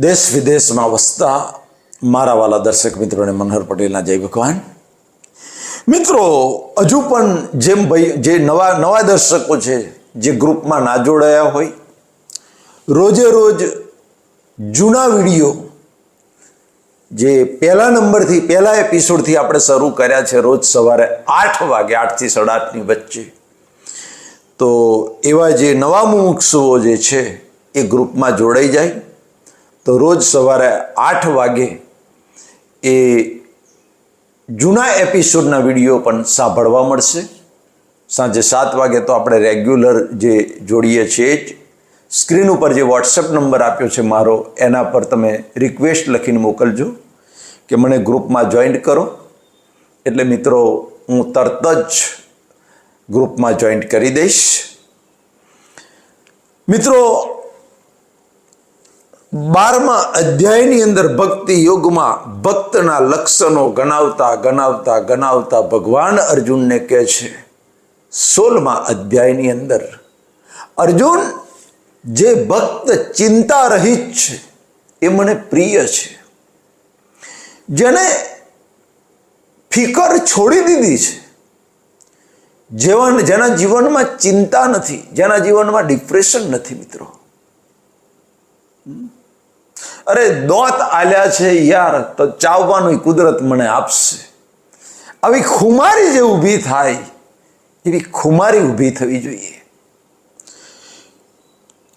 દેશ વિદેશમાં વસતા મારા વાલા દર્શક મિત્રોને મનહર પટેલના જય ભગવાન. મિત્રો, હજુ પણ જેમ ભાઈ, જે નવા નવા દર્શકો છે, જે ગ્રુપમાં ના જોડાયા હોય, રોજે રોજ જૂના વીડિયો જે પહેલા નંબરથી, પહેલા એપિસોડથી આપણે શરૂ કર્યા છે રોજ સવારે આઠ વાગે, આઠથી સાડા આઠની વચ્ચે. તો એવા જે નવા મુમુક્ષુઓ જે છે, એ ગ્રુપમાં જોડાઈ જાય. તો રોજ સવારે આઠ વાગે એ જૂના એપિસોડના વીડિયો પણ સાંભળવા મળશે. સાંજે સાત વાગે તો આપણે રેગ્યુલર જે જોડીએ છીએ જ, સ્ક્રીન ઉપર જે વોટ્સઅપ નંબર આપ્યો છે મારો, એના પર તમે રિક્વેસ્ટ લખીને મોકલજો કે મને ગ્રુપમાં જોઈન્ટ કરો. એટલે મિત્રો, હું તરત જ ગ્રુપમાં જોઈન્ટ કરી દઈશ. મિત્રો બારમા અધ્યાયની અંદર ભક્તિ યોગમાં ભક્તના લક્ષણો ગણાવતા ગણાવતા ગણાવતા ભગવાન અર્જુનને કહે છે, સોળમા અધ્યાયની અંદર, અર્જુન, જે ભક્ત ચિંતા રહિત છે, એ મને પ્રિય છે. જેને ફિકર છોડી દીધી છે. જેવા જેના જીવનમાં ચિંતા નથી, જેના જીવનમાં ડિપ્રેશન નથી મિત્રો. અરે દોત આલ્યા છે યાર, તો ચાવવાનું કુદરત મને આપશે. આવી ખુમારી જે ઊભી થાય, એવી ખુમારી ઊભી થવી જોઈએ.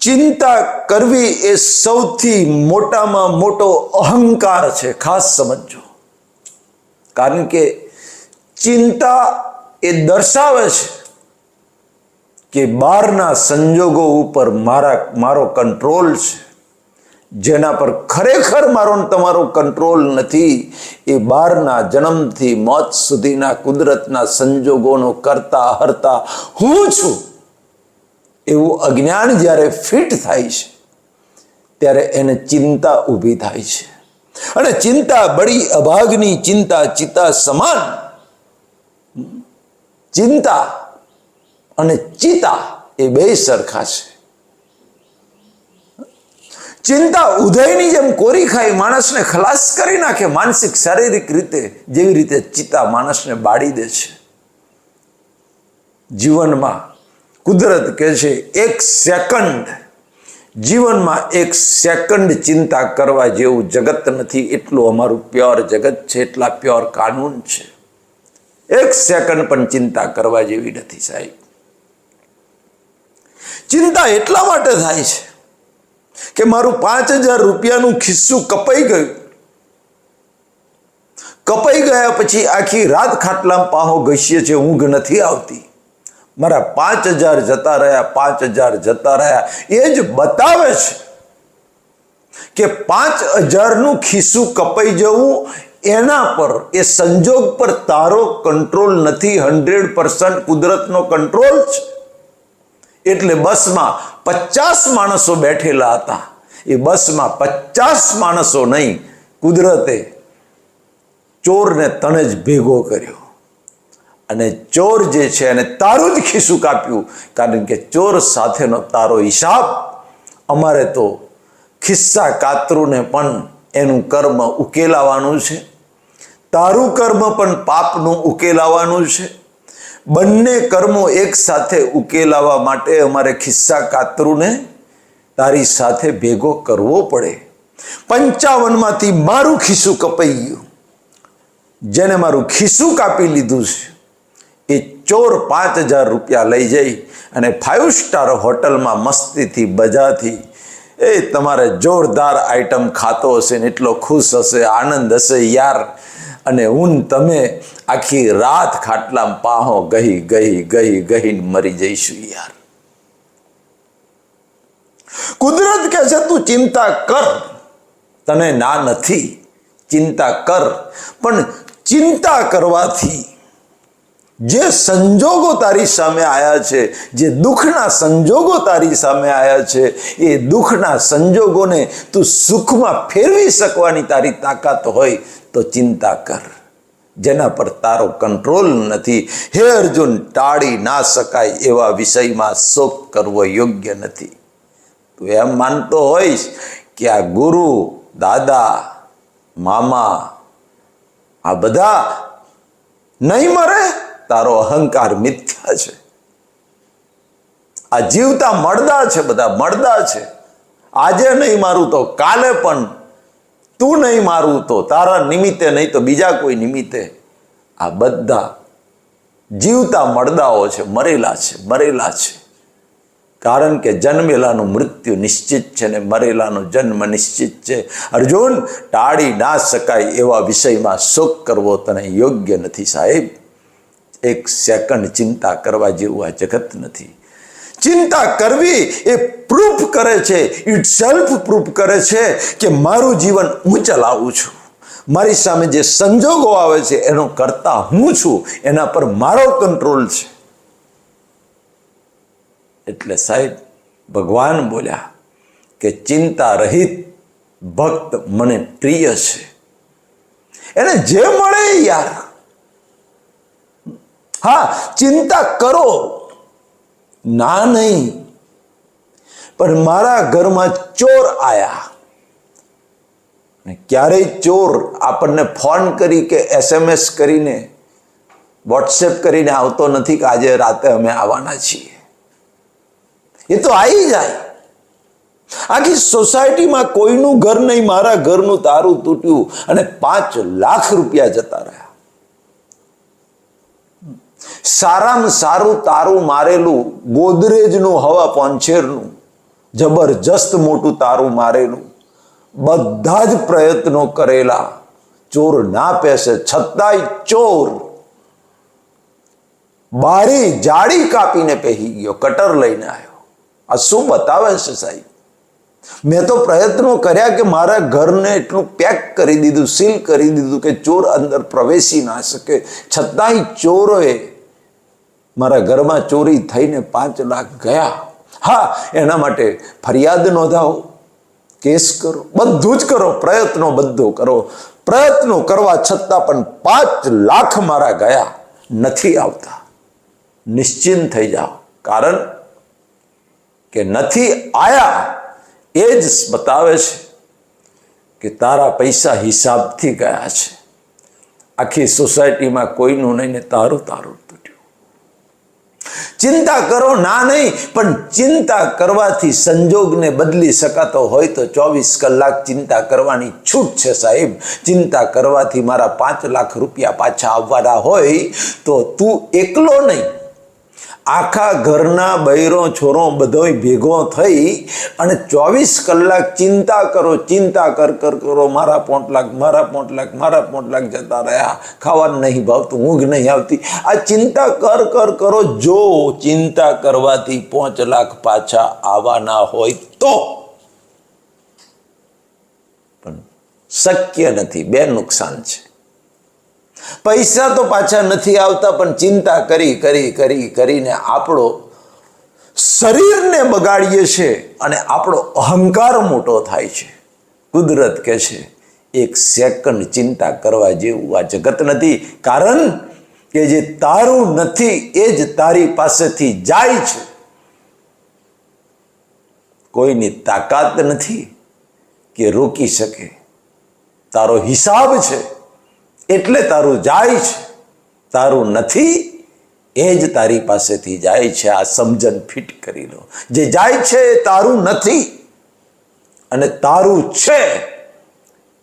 ચિંતા કરવી એ સૌથી મોટામાં મોટો અહંકાર છે, ખાસ સમજો કારણ કે ચિંતા એ દર્શાવે છે કે બહારના સંજોગો ઉપર મારા, મારો કંટ્રોલ છે. જેના પર ખરેખર મારો તમારો કંટ્રોલ નથી, એ બહારના જન્મથી મોત સુધીના કુદરતના સંજોગોનો કરતા હરતા હું છું. એવું અજ્ઞાન જ્યારે ફિટ થાય છે, ત્યારે એને ચિંતા ઊભી થાય છે. અને ચિંતા બડી અભાગની ચિંતા ચિતા સમાન, ચિંતા અને ચિતા એ બે સરખા છે. ચિંતા ઉદયની જેમ કોરી ખાઈ માણસને ખલાસ કરી નાખે માનસિક, શારીરિક રીતે, જેવી રીતે ચિતા માણસને બાળી દે છે. જીવનમાં કુદરત કહે છે, એક સેકન્ડ, જીવનમાં એક સેકન્ડ ચિંતા કરવા જેવું જગત નથી. એટલું અમારું પ્યોર જગત છે, એટલા પ્યોર કાનૂન છે. એક સેકન્ડ પણ ચિંતા કરવા જેવી નથી સાહેબ. ચિંતા એટલા માટે થાય છે કે મારું પાંચ હજાર રૂપિયાનું ખિસ્સું કપાઈ ગયું. કપાઈ ગયા પછી આખી રાત ખાટલામાં પાહો ઘસીએ છે ઊંઘ નથી આવતી. મારા પાંચ હજાર જતા રહ્યા, પાંચ હજાર જતા રહ્યા. એ જ બતાવે છે કે પાંચ હજારનું ખિસ્સું કપાઈ જવું એના પર, એ સંજોગ પર તારો કંટ્રોલ નથી, હંડ્રેડ પર્સન્ટ કુદરતનો કંટ્રોલ છે. એટલે બસમાં પચાસ માણસો બેઠેલા હતા. એ બસમાં પચાસ માણસો નહીં, કુદરતે ચોરને તને જ ભેગો કર્યો. અને ચોર જે છે એને તારું જ ખિસ્સું કાપ્યું, કારણ કે ચોર સાથેનો તારો હિસાબ અમારે તો ખિસ્સા કાતરુને પણ એનું કર્મ ઉકેલાવાનું છે. તારું કર્મ પણ પાપનું ઉકેલાવાનું છે. બંને કર્મો એક સાથે ઉકેલાવા માટે અમારે ખિસ્સા કાતરુને તારી સાથે ભેગો કરવો પડે. પંચાવનમાંથી મારું ખિસ્સું કપાઈ ગયું. જેને મારું ખિસ્સું કાપી લીધું છે, એ ચોર પાંચ હજાર રૂપિયા લઈ જઈ અને ફાઇવ સ્ટાર હોટલમાં મસ્તીથી બજાથી એ, તમારે જોરદાર આઈટમ ખાતો હશે ને, એટલો ખુશ હશે, આનંદ હશે યાર. અને હું તમે આખી રાત ખાટલામાં પાહો ગહી ગહી ગહી, ગહીને મરી જઈશું યાર. કુદરત કહે છે, તું ચિંતા કર. તને ના નથી, ચિંતા કર. પણ ચિંતા કરવાથી જે સંજોગો તારી સામે આવ્યા છે, જે દુઃખના સંજોગો તારી સામે આવ્યા છે, એ દુઃખના સંજોગોને તું સુખમાં ફેરવી શકવાની તારી તાકાત હોય તો ચિંતા કર. જેના પર તારો કંટ્રોલ નથી. હે અર્જુન, ટાળી ના શકાય એવા વિષયમાં શોક કરવો યોગ્ય નથી. તું એમ માનતો હોઈશ કે આ ગુરુ, દાદા, મામા, આ બધા નહીં મરે? તારો અહંકાર મિથ્યા છે. આ જીવતા મળદા છે બધા, મળદા છે. આજે નહીં મારું તો કાલે પણ તું નહીં મારું તો તારા નિમિત્તે નહીં તો બીજા કોઈ નિમિત્તે. આ બધા જીવતા મળદાઓ છે, મરેલા છે મરેલા છે. કારણ કે જન્મેલાનું મૃત્યુ નિશ્ચિત છે ને મરેલાનો જન્મ નિશ્ચિત છે. અર્જુન, ટાળી ના શકાય એવા વિષયમાં શોક કરવો તને યોગ્ય નથી સાહેબ. એક સેકન્ડ ચિંતા કરવા જેવું આ જગત નથી. ચિંતા કરવી એ પ્રૂફ કરે છે. ઇટ સેલ્ફ પ્રૂફ કરે છે કે મારું જીવન હું ચલાવું છું. મારી સામે જે સંજોગો આવે છે એનો કરતા હું છું, એના પર મારો કંટ્રોલ છે. એટલે સાહેબ, ભગવાન બોલ્યા કે ચિંતા રહિત ભક્ત મને પ્રિય છે. એને જે મળે યાર. હા, ચિંતા કરો. ના નહીં. પણ મારા ઘરમાં ચોર આયા. ક્યારેય ચોર આપણને ફોન કરી કે એસએમએસ કરીને વોટ્સએપ કરીને આવતો નથી કે આજે રાતે અમે આવવાના છીએ. એ તો આવી જાય. આખી સોસાયટીમાં કોઈનું ઘર નહીં, મારા ઘરનું તારું તૂટ્યું અને પાંચ લાખ રૂપિયા જતા રહ્યા. સારામાં સારું તારું મારેલું, ગોદરેજનું હવા પોંછેરનું, જબરજસ્ત મોટું તારું મારેલું. બધા જ પ્રયત્નો કરેલા, ચોર ના પેસે, છતાંય ચોર બારી જાડી કાપીને પહેરી ગયો, કટર લઈને આવ્યો. આ શું બતાવે છે સાહેબ? મેં તો પ્રયત્નો કર્યા કે મારા ઘરને એટલું પેક કરી દીધું, સીલ કરી દીધું કે ચોર અંદર પ્રવેશી ના શકે. છતાંય ચોરોએ મારા ઘરમાં ચોરી થઈને પાંચ લાખ ગયા. હા, એના માટે ફરિયાદ નોંધાવો. કેસ કરો. બધું જ કરો. પ્રયત્નો બધો કરો. પ્રયત્નો કરવા છતાં પણ પાંચ લાખ મારા ગયા. નથી આવતા. નિશ્ચિંત થઈ જાઓ. કારણ કે નથી આયા એ જ બતાવે છે કે તારા પૈસા હિસાબથી ગયા છે. આખી સોસાયટીમાં કોઈનું નહીં ને તારું તારું. ચિંતા કરો ના નહીં, પણ ચિંતા કરવાથી સંજોગને બદલી શકાતો હોય તો ચોવીસ કલાક ચિંતા કરવાની છૂટ છે સાહેબ. ચિંતા કરવાથી મારા પાંચ લાખ રૂપિયા પાછા આવવાના હોય તો તું એકલો નહીં આખા ઘરના બૈરો છોરો બધોય ભેગો થઈ અને ચોવીસ કલાક ચિંતા કરો, ચિંતા કર કર, કરો, મારા પોંટ લાખ મારા પોંટ મારા પોંટ જતા રહ્યા. ખાવાનું નહીં ભાવતું, ઊંઘ નહીં આવતી. આ ચિંતા કર કર, કરો, જો ચિંતા કરવાથી પાંચ લાખ પાછા આવવાના હોય તો. પણ શક્ય નથી, બે નુકસાન છે. પૈસા તો પાછા નથી આવતા, પણ ચિંતા કરી કરી કરી, કરીને આપણો શરીરને બગાડીએ છે અને આપણો અહંકાર મોટો થાય છે. કુદરત કહે છે, એક સેકન્ડ ચિંતા કરવા જેવું આ જગત નથી, કારણ કે જે તારું નથી, એ જ તારી પાસેથી જાય છે. કોઈની તાકાત નથી કે રોકી શકે. તારો હિસાબ છે એટલે તારું જાય છે. તારું નથી, એ જ તારી પાસેથી જાય છે. આ સમજણ ફિટ કરી લો. જે જાય છે એ તારું નથી અને તારું છે,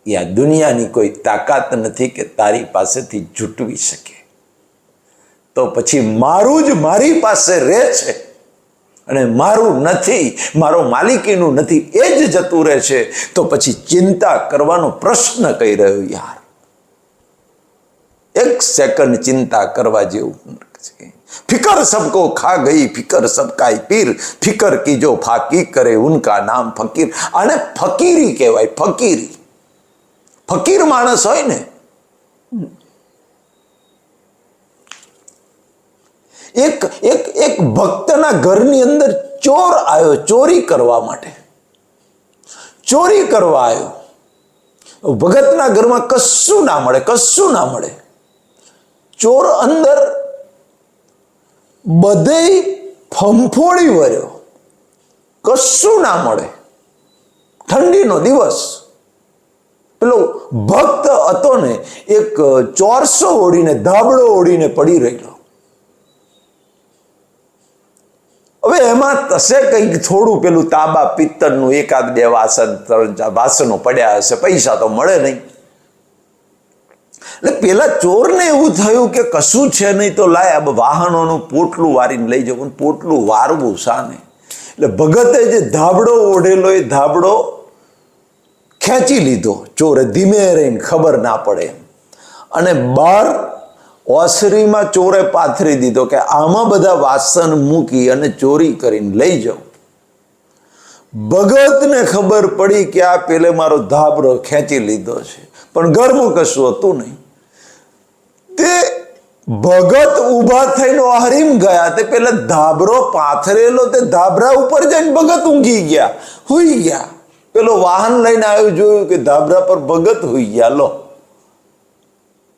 એ આ દુનિયાની કોઈ તાકાત નથી કે તારી પાસેથી જૂટવી શકે. તો પછી મારું જ મારી પાસે રહે છે અને મારું નથી, મારો માલિકીનું નથી, એ જ જતું રહે છે. તો પછી ચિંતા કરવાનો પ્રશ્ન કહી રહ્યો યાર? એક સેકન્ડ ચિંતા કરવા જેવું છે. ફિકર સબકો ખા ગઈ, ફિકર સબકાય પીર, ફિકર કીજો ફાકી કરે, ઉનકા નામ ફકીર. અને ફકીરી કહેવાય, ફકીરી. ફકીર માણસ હોય ને, એક એક એક ભક્તના ઘરની અંદર ચોર આવ્યો, ચોરી કરવા માટે. ચોરી કરવા આવ્યો. ભગતના ઘરમાં કશું ના મળે, કશું ના મળે. ચોર અંદર બધે ફંફોડી વર્યો. કશું ના મળે. ઠંડીનો દિવસ. પેલો ભક્ત હતો ને એક ચોરસો ઓડીને ધાબળો ઓડીને પડી રહેલો હવે એમાં થશે કંઈક થોડું પેલું તાંબા પિત્તળનું એકાદ બે વાસણ, ત્રણ વાસણો પડ્યા હશે. પૈસા તો મળે નહીં. એટલે પેલા ચોરને એવું થયું કે કશું છે નહીં તો લાય આ વાહનોનું પોટલું વારીને લઈ જવું પોટલું વારવું સાને એટલે ભગતે જે ધાબડો ઓઢેલો એ ધાબડો ખેંચી લીધો, ચોરે ધીમે રહીને ખબર ના પડે અને બાર ઓસરીમાં ચોરે પાથરી દીધો કે આમાં બધા વાસણ મૂકી અને ચોરી કરીને લઈ જાઉં ભગતને ખબર પડી કે આ પેલે મારો ધાબરો ખેંચી લીધો છે. પણ ઘરમાં કશું હતું નહીં. તે ભગત ઊભા થઈને હરીમ ગયા. તે પેલા ધાબરો પાથરેલો, તે ધાબરા ઉપર જઈને ભગત ઊંઘી ગયા. હુઈ ગયા. પેલો વાહન લઈને આવ્યો, જોયું કે ધાબરા પર ભગત હુઈ ગયા. લો.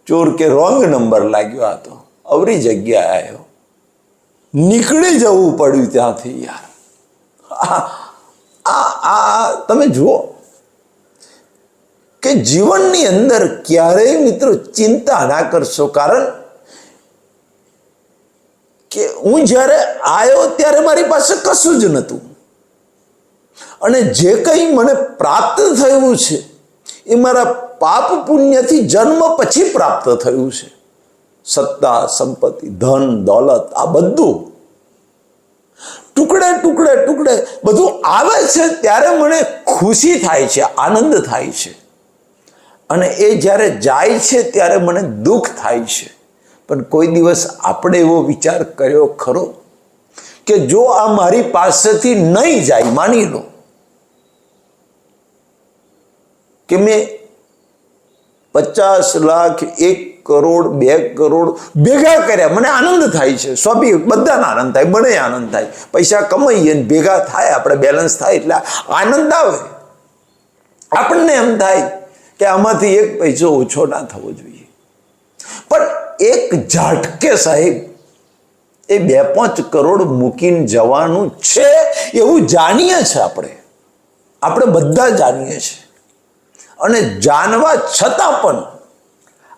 ચોર કે રોંગ નંબર લાગ્યો આ તો. અવરી જગ્યાએ આવ્યો નીકળી જવું પડ્યું ત્યાંથી યાર. આ આ, તમે જુઓ. કે જીવનની અંદર ક્યારેય મિત્રો ચિંતા ના કરશો. કારણ કે હું જ્યારે આવ્યો ત્યારે મારી પાસે કશું જ નહોતું. અને જે કંઈ મને પ્રાપ્ત થયું છે, એ મારા પાપ પુણ્યથી જન્મ પછી પ્રાપ્ત થયું છે. સત્તા, સંપત્તિ, ધન, દોલત, આ બધું. ટુકડે ટુકડે ટુકડે બધું આવે છે ત્યારે મને ખુશી થાય છે, આનંદ થાય છે. અને એ જ્યારે જાય છે ત્યારે મને દુઃખ થાય છે. પણ કોઈ દિવસ આપણે એવો વિચાર કર્યો ખરો કે જો આ મારી પાસેથી નહીં જાય, માની લો, કે મેં પચાસ લાખ, એક કરોડ, બે કરોડ ભેગા કર્યા, મને આનંદ થાય છે, સ્વાભાવિક, બધાને આનંદ થાય, મને આનંદ થાય. પૈસા કમાઈએ ભેગા થાય, આપણે બેલેન્સ થાય એટલે આનંદ આવે. આપણને એમ થાય કે આમાંથી એક પૈસો ઓછો ના થવો જોઈએ. પણ એક ઝાટકે સાહેબ, એ બે પાંચ કરોડ મૂકીને જવાનું છે એવું જાણીએ છીએ આપણે. આપણે બધા જાણીએ છીએ. અને જાણવા છતાં પણ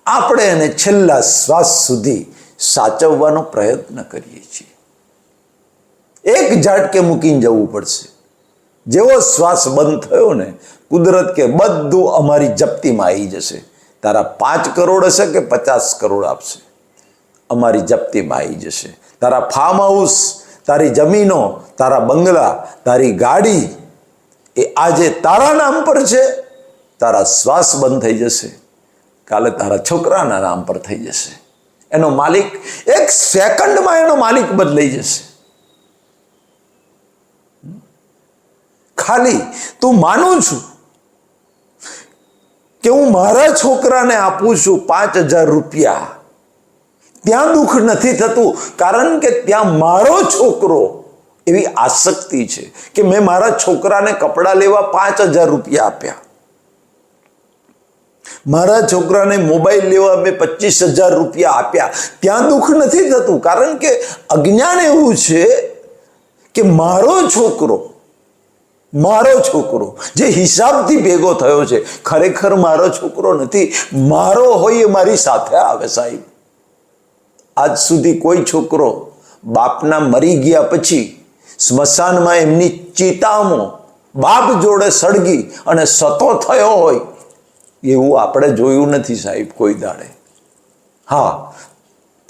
આપણે એને છેલ્લા શ્વાસ સુધી સાચવવાનો પ્રયત્ન કરીએ છીએ. એક ઝાટકે મૂકીને જવું પડશે. જેવો શ્વાસ બંધ થયો ને કુદરત કે બધું અમારી જપ્તીમાં આવી જશે. તારા પાંચ કરોડ હશે કે પચાસ કરોડ આપશે? અમારી જપ્તીમાં આવી જશે. તારા ફાર્મ હાઉસ તારી જમીનો, તારા બંગલા, તારી ગાડી, એ આજે તારા નામ પર છે. તારા શ્વાસ બંધ થઈ જશે. કાલે તારા છોકરાના નામ પર થઈ જશે. એનો માલિક એક સેકન્ડમાં એનો માલિક બદલાઈ જશે. ખાલી તું માનું છું કે હું મારા છોકરાને આપું છું પાંચ હજાર રૂપિયા. ત્યાં દુઃખ નથી થતું, કારણ કે ત્યાં મારો છોકરો એવી આસક્તિ છે કે મેં મારા છોકરાને કપડાં લેવા પાંચ હજાર રૂપિયા આપ્યા. મારા છોકરાને મોબાઈલ લેવા મેં પચીસ હજાર રૂપિયા આપ્યા. ત્યાં દુઃખ નથી થતું, કારણ કે અજ્ઞાન એવું છે કે મારો છોકરો મારો છોકરો જે હિસાબથી ભેગો થયો છે, ખરેખર મારો છોકરો નથી. મારો હોય એ મારી સાથે આવે સાહેબ. આજ સુધી કોઈ છોકરો બાપના મરી ગયા પછી સ્મશાનમાં એમની ચિતામાં બાપ જોડે સળગી અને સતો થયો હોય, એવું આપણે જોયું નથી સાહેબ કોઈ દાડે. હા,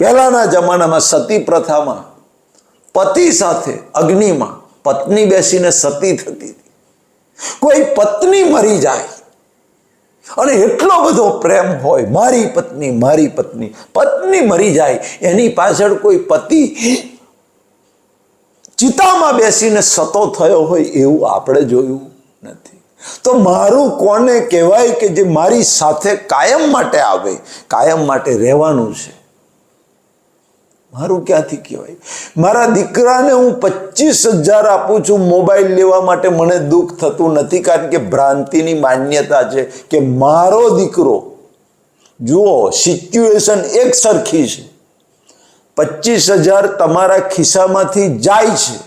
પહેલાના જમાનામાં સતી પ્રથામાં પતિ સાથે અગ્નિમાં પત્ની બેસીને સતી થતી હતી. કોઈ પત્ની મરી જાય અને એટલો બધો પ્રેમ હોય, મારી પત્ની મારી પત્ની પત્ની મરી જાય, એની પાછળ કોઈ પતિ ચિતામાં બેસીને સતો થયો હોય એવું આપણે જોયું નથી. તો મારું કોને કહેવાય કે જે મારી સાથે કાયમ માટે આવે, કાયમ માટે રહેવાનું છે? મારું ક્યાંથી કહેવાય? મારા દીકરાને હું પચીસ હજાર આપું છું મોબાઈલ લેવા માટે મને દુઃખ થતું નથી કારણ કે ભ્રાંતિની માન્યતા છે કે મારો દીકરો, જુઓ સિચ્યુએશન એક સરખી છે. પચીસ હજાર તમારા ખિસ્સામાંથી જાય છે,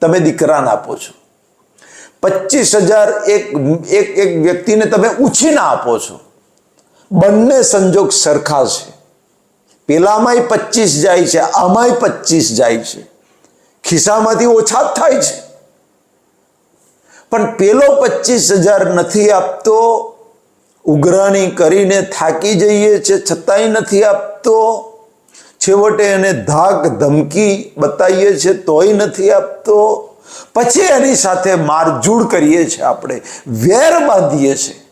તમે દીકરાને આપો છો. પચીસ હજાર એક એક એક વ્યક્તિને તમે ઉછીને આપો છો. બંને સંજોગ સરખા છે. પેલામાંય પચીસ જાય છે, આમાંય પચીસ જાય છે. ખિસ્સામાંથી ઓછા જ થાય છે. પણ પેલો પચીસ હજાર નથી આપતો, ઉઘરાણી કરીને થાકી જઈએ છે, છતાંય નથી આપતો. છેવટે એને ધાક ધમકી બતાવીએ છે, તોય નથી આપતો. પછી એની સાથે મારઝૂડ કરીએ છીએ આપણે, વેર બાંધીએ છીએ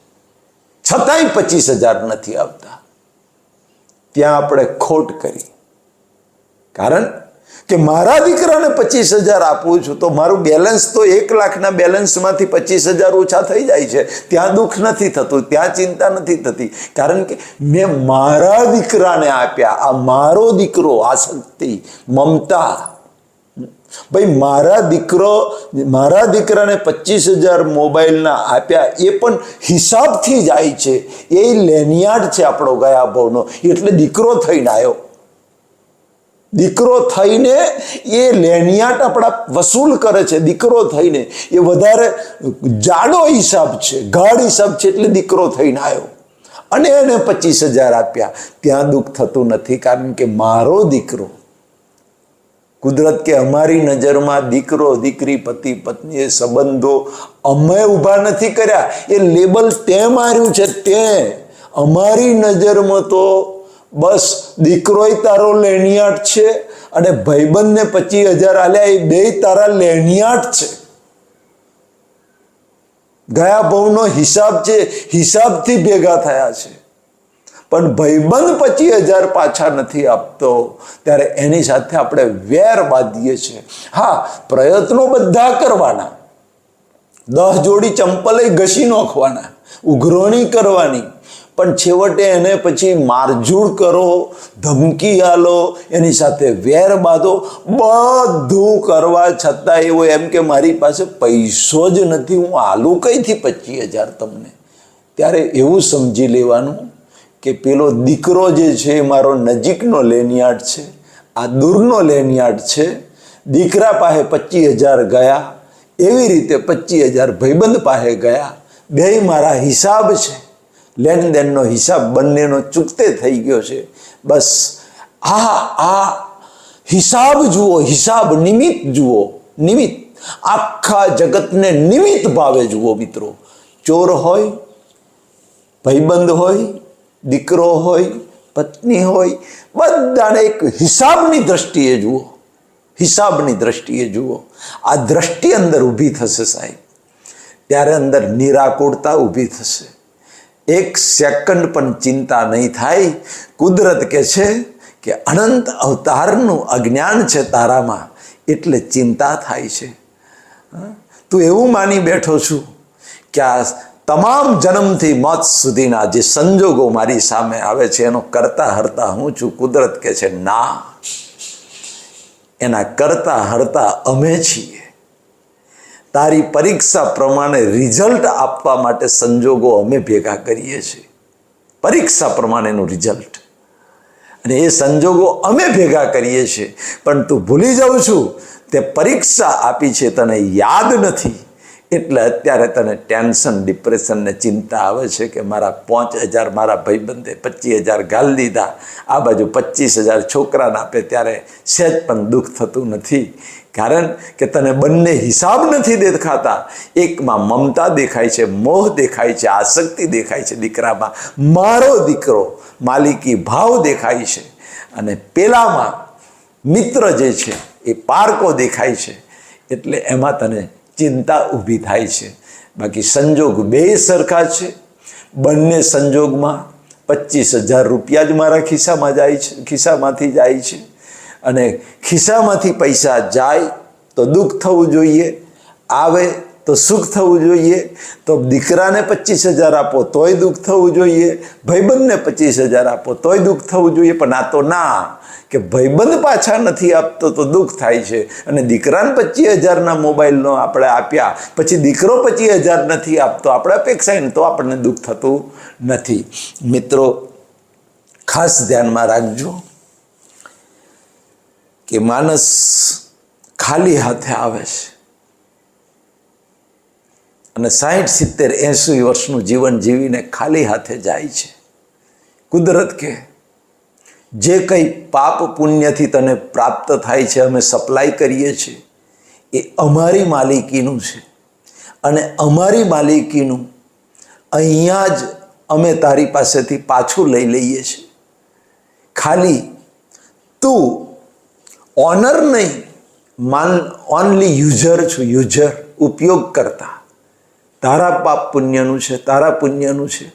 છતાંય પચીસ હજાર નથી આવતા ત્યાં આપણે ખોટ કરી. કારણ કે મારા દીકરાને પચીસ હજાર આપું છું તો મારું બેલેન્સ તો એક લાખના બેલેન્સમાંથી પચીસ હજાર ઓછા થઈ જાય છે. ત્યાં દુઃખ નથી થતું, ત્યાં ચિંતા નથી થતી. કારણ કે મેં મારા દીકરાને આપ્યા. આ મારો દીકરો, આ શક્તિ, મમતા ભાઈ, મારા દીકરો, મારા દીકરાને પચીસ હજાર મોબાઈલના આપ્યા, એ પણ હિસાબથી જાય છે. એ લેનિયાડ છે આપણો ગયા ભાવનો. એટલે દીકરો થઈને આવ્યો દીકરો થઈને એ લેનિયાટ આપણા વસૂલ કરે છે, દીકરો થઈને. એ વધારે જાડો હિસાબ છે, ગાઢ હિસાબ છે, એટલે દીકરો થઈને આવ્યો અને એને પચીસ હજાર આપ્યા. ત્યાં દુઃખ થતું નથી, કારણ કે મારો દીકરો કુદરત કે અમારી નજરમાં દીકરો, દીકરી, પતિ પત્ની એ સંબંધો અમે ઊભા નથી કર્યા. એ લેબલ તે માર્યું છે તે. અમારી નજરમાં તો બસ દીકરોય તારો લેણિયાટ છે અને ભાઈબંધને પચીસ હજાર આલ્યા એ બે તારા લેણિયાટ છે. ગયા ભાવનો હિસાબ છે, હિસાબથી ભેગા થયા છે. પણ ભયબંધ પચીસ હજાર પાછા નથી આપતો. ત્યારે એની સાથે આપણે વેર બાંધીએ છીએ. હા, પ્રયત્નો બધા કરવાના. દસ જોડી ચંપલે ઘસી નાખવાના, ઉઘરોણી કરવાની. પણ છેવટે એને પછી મારઝૂડ કરો, ધમકી આલો, એની સાથે વેર બાંધો. બધું કરવા છતાં એવો એમ કે મારી પાસે પૈસો જ નથી. હું આલું કઈથી પચીસ હજાર તમને? ત્યારે એવું સમજી લેવાનું કે પેલો દીકરો જે છે એ મારો નજીકનો લેનિયાર્ડ છે, આ દૂરનો લેનિયાર્ડ છે, દીકરા પાસે પચીસ હજાર ગયા, એવી રીતે પચીસ હજાર ભાઈબંધ પાસે ગયા બે મારા હિસાબ છે, લેનદેનનો હિસાબ બંનેનો ચૂકતે થઈ ગયો છે. બસ આ આ હિસાબ જુઓ, હિસાબ નિમિત્ત જુઓ, નિમિત્ત. આખા જગતને નિમિત્ત ભાવે જુઓ મિત્રો. ચોર હોય, ભાઈબંધ હોય દીકરો હોય, પત્ની હોય, બધાને એક હિસાબની દ્રષ્ટિએ જુઓ. હિસાબની દ્રષ્ટિએ જુઓ. આ દ્રષ્ટિ અંદર ઊભી થશે સાહેબ. ત્યારે અંદર નિરાકુળતા ઊભી થશે. એક સેકન્ડ પણ ચિંતા નહીં થાય. કુદરત કે છે કે અનંત અવતારનું અજ્ઞાન છે તારામાં, એટલે ચિંતા થાય છે. તું એવું માની બેઠો છું કે આ તમામ જન્મથી મોત સુધીના જે સંજોગો મારી સામે આવે છે, એનો કરતા હરતા હું છું. કુદરત કે છે, ના, એના કરતા હરતા અમે છીએ. તારી પરીક્ષા પ્રમાણે રિઝલ્ટ આપવા માટે સંજોગો અમે ભેગા કરીએ છીએ. પરીક્ષા પ્રમાણેનું રિઝલ્ટ. અને એ સંજોગો અમે ભેગા કરીએ છીએ. પણ તું ભૂલી જાઉં છું, તે પરીક્ષા આપી છે તને યાદ નથી. એટલે અત્યારે તને ટેન્શન ડિપ્રેશન ને ચિંતા આવે છે કે મારા પાંચ હજાર મારા ભાઈબંધે પચીસ હજાર ગાલ દીધા, આ બાજુ પચીસ હજાર છોકરાને આપે ત્યારે સહેજ પણ દુઃખ થતું નથી. કારણ કે તને બંને હિસાબ નથી દેખાતા. એકમાં મમતા દેખાય છે, મોહ દેખાય છે, આસક્તિ દેખાય છે દીકરામાં. મારો દીકરો માલિકી ભાવ દેખાય છે. અને પેલામાં મિત્ર જે છે એ પારકો દેખાય છે. એટલે એમાં તને ચિંતા ઊભી થાય છે. બાકી સંજોગ બે સરખા છે. બંને સંજોગમાં પચીસ હજાર રૂપિયા જ મારા ખિસ્સામાં જાય છે, ખિસ્સામાંથી જાય છે. અને ખિસ્સામાંથી પૈસા જાય તો દુઃખ થવું જોઈએ, આવે તો સુખ થવું જોઈએ, તો દીકરાને પચીસ હજાર આપો તોય દુઃખ થવું જોઈએ, ભાઈબંધને પચીસ હજાર આપો તોય દુઃખ થવું જોઈએ, પણ આ તો ના. કે ભાઈબંધ પાછા નથી આપતો તો દુઃખ થાય છે. અને દીકરાને પચીસ હજારના મોબાઈલનો આપણે આપ્યા. પછી દીકરો પચીસ હજાર નથી આપતો. આપણે અપેક્ષાએ તો આપણને દુઃખ થતું નથી. મિત્રો, ખાસ ધ્યાનમાં રાખજો કે માણસ ખાલી હાથે આવે છે. અને સાહીઠ સિત્તેર એંસી વર્ષનું જીવન જીવીને ખાલી હાથે જાય છે. કુદરત કે જે કંઈ પાપ પુણ્યથી તને પ્રાપ્ત થાય છે, અમે સપ્લાય કરીએ છીએ, એ અમારી માલિકીનું છે. અને અમારી માલિકીનું અહીંયા જ અમે તારી પાસેથી પાછું લઈ લઈએ છીએ. ખાલી તું ઓનર નહીં, માન ઓનલી યુઝર છું યુઝર ઉપયોગ કરતા તારા પાપ પુણ્યનું છે, તારા પુણ્યનું છે.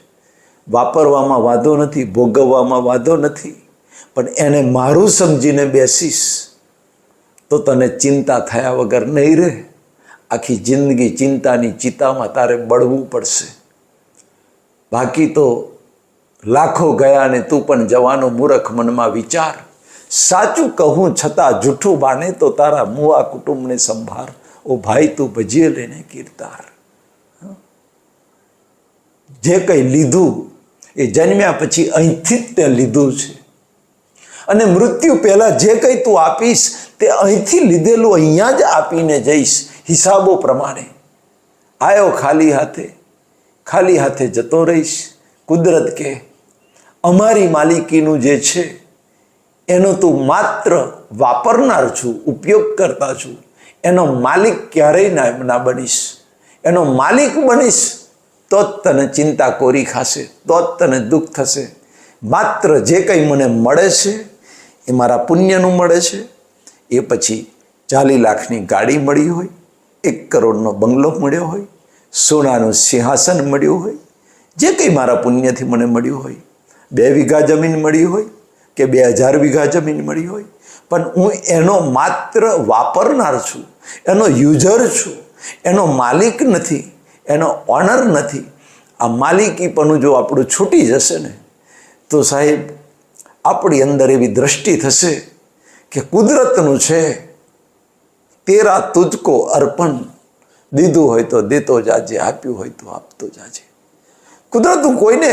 વાપરવામાં વાંધો નથી, ભોગવવામાં વાંધો નથી. પણ એને મારું સમજીને બેસીશ, તો તને ચિંતા થયા વગર નહીં રહે. આખી જિંદગી ચિંતાની ચિતામાં તારે બળવું પડશે. બાકી તો લાખો ગયા ને તું પણ જવાનો મૂરખ મનમાં વિચાર. સાચું કહું છતાં જૂઠું બાને તો તારા મુઆ કુટુંબને સંભાર ઓ ભાઈ, તું ભજીએ લઈને કીર્તાર. જે કંઈ લીધું એ જન્મ્યા પછી અહીંથી જ તે લીધું છે. અને મૃત્યુ પહેલાં જે કંઈ તું આપીશ, તે અહીંથી લીધેલું અહીંયા જ આપીને જઈશ, હિસાબો પ્રમાણે. આવ્યો ખાલી હાથે ખાલી હાથે જતો રહીશ, કુદરત કે, અમારી માલિકીનું જે છે, એનો તું માત્ર વાપરનાર છું ઉપયોગ કરતા છું, એનો માલિક ક્યારેય ના બનીશ. એનો માલિક બનીશ, તો જ તને ચિંતા કોરી ખાશે, તો જ તને દુઃખ થશે. માત્ર જે કંઈ મને મળે છે એ મારા પુણ્યનું મળે છે. એ પછી ચાલી લાખની ગાડી મળી હોય, એક કરોડનો બંગલો મળ્યો હોય, સોનાનું સિંહાસન મળ્યું હોય, જે કંઈ મારા પુણ્યથી મને મળ્યું હોય, બે વીઘા જમીન મળી હોય કે બે હજાર વીઘા જમીન મળી હોય, પણ હું એનો માત્ર વાપરનાર છું, એનો યુઝર છું, એનો માલિક નથી, એનો ઓનર નથી. આ માલિકીપણું જો આપણું છૂટી જશે ને, તો સાહેબ આપણી અંદર એવી દ્રષ્ટિ થશે કે કુદરતનું છે, તેરા તુજકો અર્પણ. દીધું હોય તો દેતો જાજે, આપ્યું હોય તો આપતો જાજે. કુદરત હું કોઈને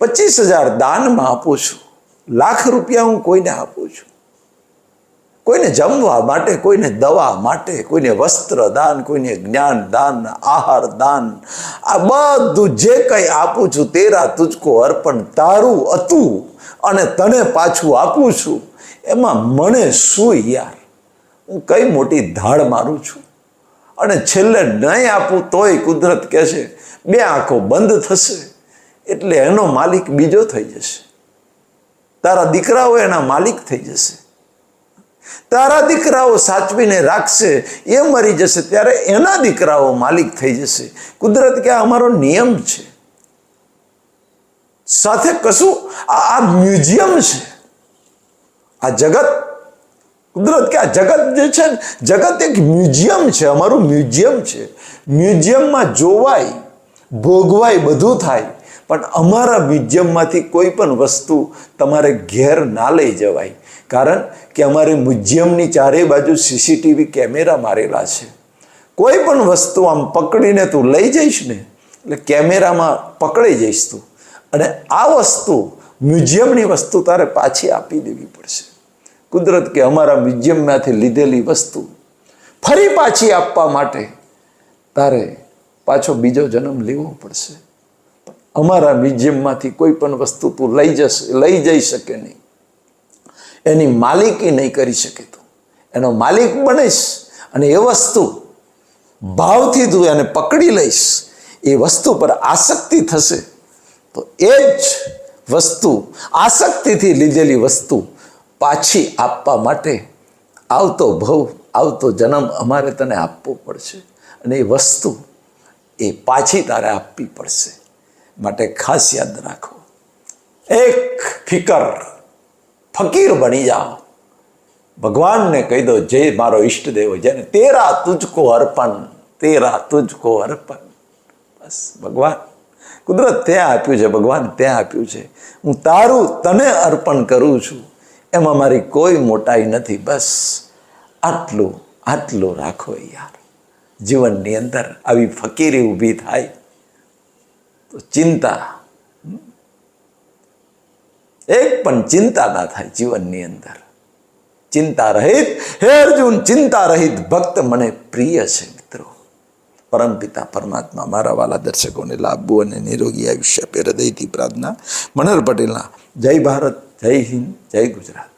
પચીસ હજાર દાનમાં આપું છું, લાખ રૂપિયા હું કોઈને આપું છું. કોઈને જમવા માટે, કોઈને દવા માટે, કોઈને વસ્ત્ર દાન, કોઈને જ્ઞાન દાન, આહાર દાન, આ બધું જે કંઈ આપું છું તેરા તુચકો અર્પણ તારું હતું અને તને પાછું આપું છું. એમાં મને શું યાર? હું કઈ મોટી ધાડ મારું છું? અને છેલ્લે નહીં આપું તોય કુદરત કહેશે બે આંખો બંધ થશે, એટલે એનો માલિક બીજો થઈ જશે. તારા દીકરાઓ એના માલિક થઈ જશે. તારા દીકરાઓ સાચવીને રાખશે, એ મરી જશે, ત્યારે એના દીકરાઓ માલિક થઈ જશે. કુદરત કે અમારો નિયમ છે. સાથે કશું? આ મ્યુઝિયમ છે. આ જગત? કુદરત કે આ જગત જે છે ને, જગત એક મ્યુઝિયમ છે, અમારું મ્યુઝિયમ છે. મ્યુઝિયમમાં જોવાય, ભોગવાય બધું થાય, પણ અમારા મ્યુઝિયમમાંથી કોઈ પણ વસ્તુ તમારે ઘેર ના લઈ જવાય. કારણ કે અમારે મ્યુઝિયમની ચારે બાજુ સીસીટીવી કેમેરા મારેલા છે. કોઈ પણ વસ્તુ આમ પકડીને તું લઈ જઈશ ને, એટલે કેમેરામાં પકડાઈ જઈશ તું. અને આ વસ્તુ મ્યુઝિયમની વસ્તુ તારે પાછી આપી દેવી પડશે. કુદરત કે અમારા મ્યુઝિયમમાંથી લીધેલી વસ્તુ ફરી પાછી આપવા માટે તારે પાછો બીજો જન્મ લેવો પડશે. અમારા મ્યુઝિયમમાંથી કોઈ પણ વસ્તુ તું લઈ જશે, લઈ જઈ શકે નહીં. એની માલિકી નહીં કરી શકે તું. એનો માલિક બનીશ અને એ વસ્તુ ભાવથી તું એને પકડી લઈશ, એ વસ્તુ પર આસક્તિ થશે. તો એ જ વસ્તુ, આસક્તિથી લીધેલી વસ્તુ પાછી આપવા માટે આવતો ભવ, આવતો જન્મ અમારે તને આપવો પડશે અને એ વસ્તુ એ પાછી તારે આપવી પડશે. માટે ખાસ યાદ રાખો. એક ફિકર ફકીર બની જાઓ. ભગવાનને કહી દો, જે મારો ઈષ્ટદેવ જેને તેરા તુજકો અર્પણ, તેરા તુજકો અર્પણ. બસ, ભગવાન, કુદરત ત્યાં આપ્યું છે, ભગવાન ત્યાં આપ્યું છે. હું તારું, તને અર્પણ કરું છું. એમાં મારી કોઈ મોટાઈ નથી. બસ, આટલું આટલું રાખો યાર. જીવનની અંદર આવી ફકીરી ઊભી થાય, તો ચિંતા એક પણ ચિંતા ના થાય જીવનની અંદર. ચિંતા રહિત, હે અર્જુન, ચિંતા રહિત ભક્ત મને પ્રિય છે મિત્રો. પરમપિતા પરમાત્મા, મારા વાલા દર્શકોને લાભવું અને નિરોગી આયુષ્ય આપે હૃદયથી પ્રાર્થના. મનોહર પટેલના, જય ભારત, જય હિન્દ, જય ગુજરાત.